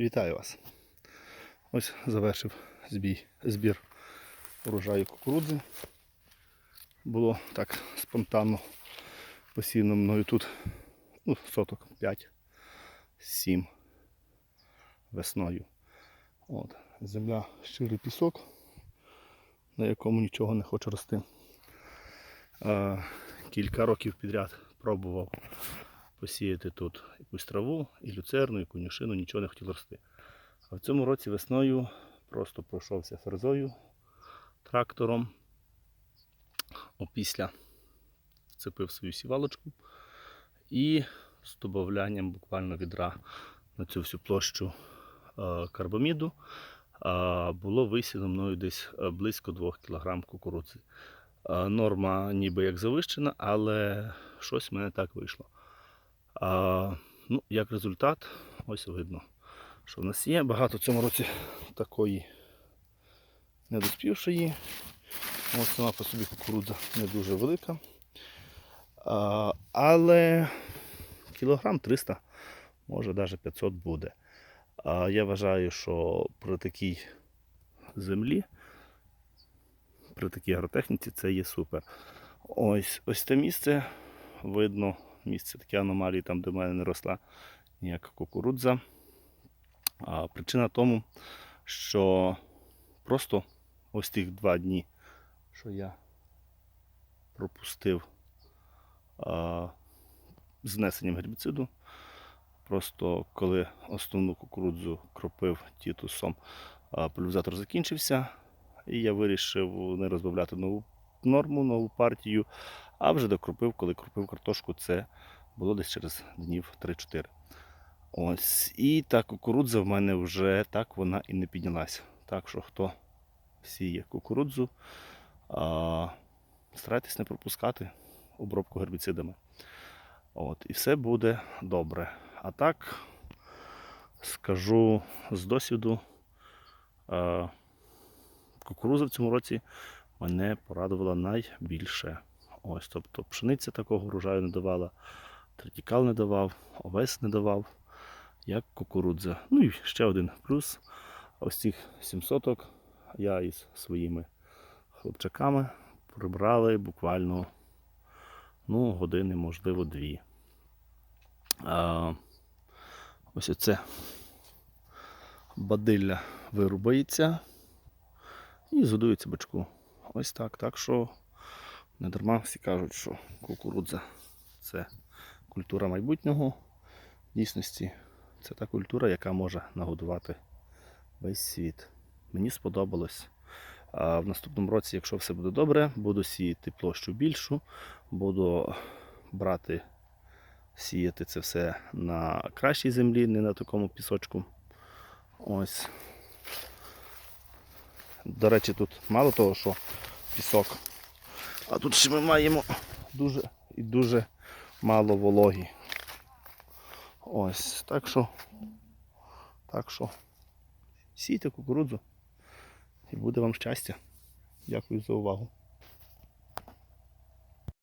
Вітаю вас. Ось завершив збій, збір урожаю кукурудзи. Було так спонтанно посіяно мною тут ну, соток 5-7 весною. От. Земля щирий пісок, на якому нічого не хоче рости. Е, кілька років підряд пробував посіяти тут якусь траву, і люцерну, і конюшину, нічого не хотіло рости. А в цьому році весною просто пройшовся ферзою трактором. Опісля вцепив свою сівалочку і з добавлянням буквально відра на цю всю площу е, карбаміду е, було висіяно мною десь е, близько 2 кг кукурудзи. Норма ніби як завищена, але щось в мене так вийшло. А, ну, як результат, ось видно, що в нас є. Багато в цьому році такої недоспівшої. Ось сама по собі кукурудза не дуже велика. А, але кілограм 300, може навіть 500 буде. А я вважаю, що при такій землі, при такій агротехніці це є супер. Ось ось це місце видно місце такі аномалії, там, де в мене не росла ніяка кукурудза. А причина тому, що просто ось тих два дні, що я пропустив а, з гербіциду, просто коли основну кукурудзу кропив тітусом, а, пульверизатор закінчився, і я вирішив не розбавляти нову норму, нову партію, а вже докропив, коли кропив картошку, це було десь через днів 3-4. Ось. І та кукурудза в мене вже так вона і не піднялася. Так що хто сіє кукурудзу, а, старайтесь не пропускати обробку гербіцидами. От, і все буде добре. А так, скажу з досвіду, а, кукурудза в цьому році мене порадувала найбільше. Ось, тобто пшениця такого врожаю не давала, третікал не давав, овес не давав, як кукурудза. Ну і ще один плюс. Ось цих 700 я із своїми хлопчаками прибрали буквально ну, години, можливо, дві. А, ось оце бадилля вирубається і згодується бачку. Ось так. Так що не дарма всі кажуть, що кукурудза це культура майбутнього. В дійсності це та культура, яка може нагодувати весь світ. Мені сподобалось. А в наступному році, якщо все буде добре, буду сіяти площу більшу, буду брати, сіяти це все на кращій землі, не на такому пісочку. Ось. До речі, тут мало того, що пісок. А тут ще ми маємо дуже і дуже мало вологі. Ось, так що, так що, сійте кукурудзу і буде вам щастя. Дякую за увагу.